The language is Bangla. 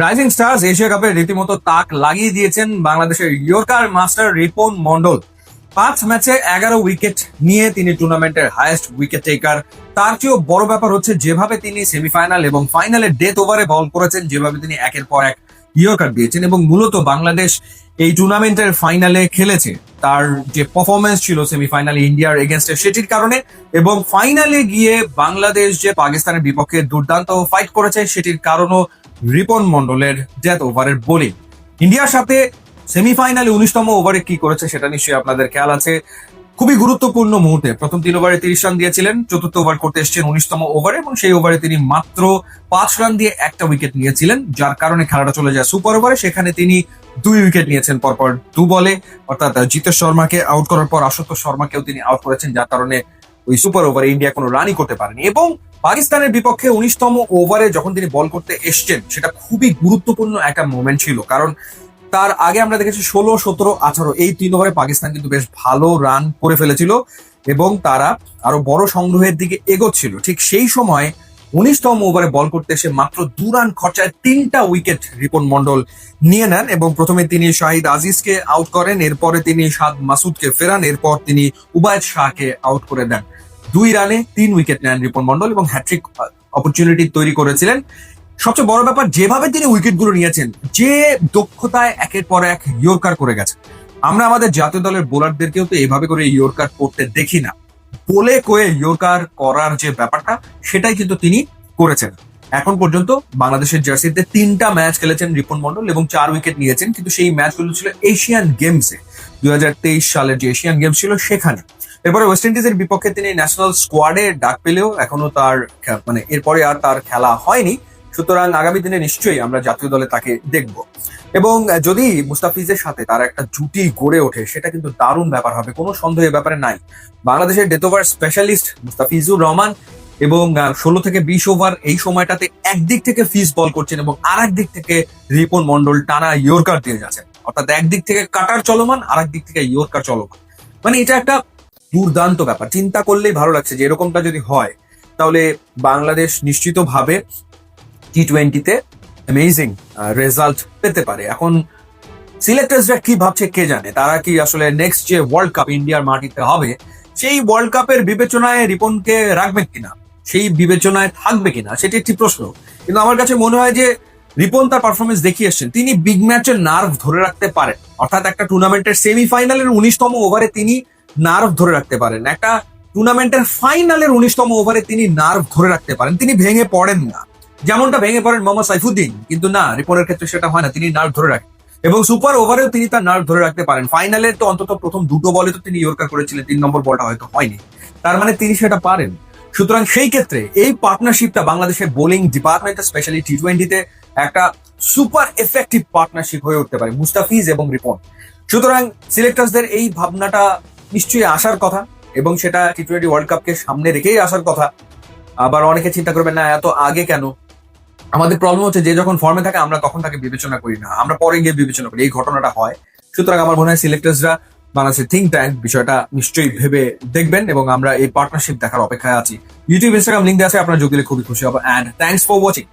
রাইজিং স্টার্স এশিয়া কাপে রীতিমতো তাক লাগিয়ে দিয়েছেন বাংলাদেশের ইয়র্কার মাস্টার রিপন মন্ডল পাঁচ ম্যাচে এগারো উইকেট নিয়ে তিনি টুর্নামেন্টের হাইয়েস্ট উইকেট টেকার তার চেয়েও বড় ব্যাপার হচ্ছে যেভাবে তিনি সেমিফাইনাল এবং ফাইনালে ডেথ ওভারে বল করেছেন, যেভাবে তিনি একের পর এক ইয়র্কার দিয়েছেন এবং মূলত বাংলাদেশ এই টুর্নামেন্টের ফাইনালে খেলেছে। তার যে পারফরমেন্স ছিল সেমিফাইনালে ইন্ডিয়ার এগেনস্টে সেটির কারণে এবং ফাইনালে গিয়ে বাংলাদেশ যে পাকিস্তানের বিপক্ষে দুর্দান্ত ফাইট করেছে, সেটির কারণও রিপন মন্ডলের ডেথ ওভারের বোলিং। ইন্ডিয়ার সাথে সেমিফাইনালে উনিশতম ওভারে কি করেছে সেটা নিশ্চয়ই আপনাদের খেয়াল আছে। খুবই গুরুত্বপূর্ণ মুহূর্তে প্রথম তিন ওভারে তিরিশ রান দিয়েছিলেন, চতুর্থ ওভার করতে এসেছেন উনিশতম ওভারে এবং সেই ওভারে তিনি মাত্র পাঁচ রান দিয়ে একটা উইকেট নিয়েছিলেন, যার কারণে খেলাটা চলে যায় সুপার ওভারে। সেখানে তিনি দুই উইকেট নিয়েছেন পরপর দু বলে। অর্থাৎ জিতেশ শর্মাকে আউট করার পর আশুতোষ শর্মাকেও তিনি আউট করেছেন, যার কারণে ওই সুপার ওভারে ইন্ডিয়া কোনো রানই করতে পারেনি এবং পাকিস্তানের বিপক্ষে উনিশতম ওভারে যখন তিনি বল করতে এসছেন, সেটা খুবই গুরুত্বপূর্ণ একটা মোমেন্ট ছিল। কারণ তার আগে আমরা দেখেছি ষোলো, সতেরো, আঠারো, এই তিন ওভারে পাকিস্তান কিন্তু বেশ ভালো রান করে ফেলেছিল এবং তারা আরও বড় সংগ্রহের দিকে এগোচ্ছিল। ঠিক সেই সময় উনিশতম ওভারে বল করতে এসে মাত্র দু রান খরচায় তিনটা উইকেট রিপন মন্ডল নিয়ে নেন এবং প্রথমে তিনি শাহিদ আজিজকে আউট করেন, এরপরে তিনি সাদ মাসুদকে ফেরান, এরপর তিনি উবায়দ শাহকে আউট করে দেন। দুই রানে তিন উইকেট নেন রিপন মন্ডল এবং হ্যাট্রিক অপরচুনিটি তৈরি করেছিলেন। সবচেয়ে বড় ব্যাপার, যেভাবে তিনি উইকেটগুলো নিয়েছেন, যে দক্ষতায় একের পর এক ইয়র্কার করে গেছে আমরা আমাদের জাতীয় দলের বোলারদেরকেও তো এভাবে করে ইয়র্কার করতে দেখি না। বলে কয়ে ইয়র্কার করার যে ব্যাপারটা, সেটাই কিন্তু তিনি করেছেন। এখন পর্যন্ত বাংলাদেশের জার্সিতে তিনটা ম্যাচ খেলেছেন রিপন মন্ডল এবং চার উইকেট নিয়েছেন, কিন্তু সেই ম্যাচগুলো ছিল এশিয়ান গেমসে। দুই সালের যে এশিয়ান গেমস ছিল সেখানে। এরপরে ওয়েস্ট ইন্ডিজের বিপক্ষে তিনি ন্যাশনাল স্কোয়াডে ডাক পেলেও এখনও তার মানে এরপরে আর তার খেলা হয়নি। সুতরাং আগামী দিনে নিশ্চয়ই আমরা জাতীয় দলে তাকে দেখব। এবং যদি মুস্তাফিজের সাথে তার একটা জুটি গড়ে ওঠে, সেটা কিন্তু দারুণ ব্যাপার হবে, কোনো সন্দেহ এ ব্যাপারে নাই। বাংলাদেশের death over specialist Mustafizur Rahman এবং ষোলো থেকে বিশ ওভার এই সময়টাতে একদিক থেকে ফিস বল করছেন এবং আর দিক থেকে রিপন মন্ডল টানা ইয়র্কার দিয়ে যাচ্ছেন। অর্থাৎ একদিক থেকে কাটার চলমান আর দিক থেকে ইয়র্কার চলমান। মানে এটা একটা দুর্দান্ত ব্যাপার। চিন্তা করলেই ভালো লাগছে যে এরকমটা যদি হয়, তাহলে বাংলাদেশ নিশ্চিতভাবে টি টোয়েন্টিতে অ্যামেজিং রেজাল্ট পেতে পারে। এখন সিলেক্টার্সরা কি ভাবছে কে জানে? তারা কি আসলে নেক্সট যে ওয়ার্ল্ড কাপ ইন্ডিয়ার মাটিতে হবে? সেই ওয়ার্ল্ড কাপের বিবেচনায় রিপনকে রাখবেন কিনা? সেই বিবেচনায় থাকবে কিনা, সেটি একটি প্রশ্ন। কিন্তু আমার কাছে মনে হয় যে রিপন তার পারফরমেন্স দেখিয়ে এসছেন। তিনি বিগ ম্যাচের নার্ভ ধরে রাখতে পারেন। অর্থাৎ একটা টুর্নামেন্টের সেমিফাইনালের উনিশতম ওভারে তিনি নার্ভ ধরে রাখতে পারেন। একটা টুর্নামেন্টের ফাইনালের উনিশতম ওভারে তিনি নার্ভ ধরে রাখতে পারেন। তিনি ভেঙে পড়েন না। যেমনটা ভেঙে পড়েন মোহাম্মদ সাইফুদ্দিন, কিন্তু না, রিপনের ক্ষেত্রে সেটা হয় না। তিনি নার্ভ ধরে রাখেন। এবং সুপার ওভারেও তিনি তার নার্ভ ধরে রাখতে পারেন। ফাইনালে তো অন্তত প্রথম দুটো বলে তো তিনি ইয়র্কার করেছিলেন। তিন নম্বর বলটা হয়তো হয়নি। তার মানে তিনি সেটা পারেন। সুতরাং সেই ক্ষেত্রে এই পার্টনারশিপটা বাংলাদেশের বোলিং ডিপার্টমেন্টে স্পেশালি টি টোয়েন্টিতে একটা সুপার এফেক্টিভ পার্টনারশিপ হয়ে উঠতে পারে, মুস্তাফিজ এবং রিপন। সুতরাং সিলেক্টার্সদের এই ভাবনাটা নিশ্চয়ই আসার কথা এবং সেটা টি টোয়েন্টি ওয়ার্ল্ড কাপকে সামনে রেখেই আসার কথা। আবার অনেকে চিন্তা করবেন, না, এত আগে কেন? আমাদের প্রবলেম হচ্ছে যে যখন ফর্মে থাকে, আমরা তখন তাকে বিবেচনা করি না, আমরা পরে গিয়ে বিবেচনা করি, এই ঘটনাটা হয়। সুতরাং আমার মনে হয় সিলেক্টার্সরা বাংলাদেশের থিঙ্ক ট্যাঙ্ক বিষয়টা নিশ্চয়ই ভেবে দেখবেন এবং আমরা এই পার্টনারশিপ দেখার অপেক্ষায় আছি। ইউটিউব ইনস্টাগ্রাম লিঙ্ক দেওয়া আছে, আপনার যোগ দিলে খুবই খুশি হব। And thanks for watching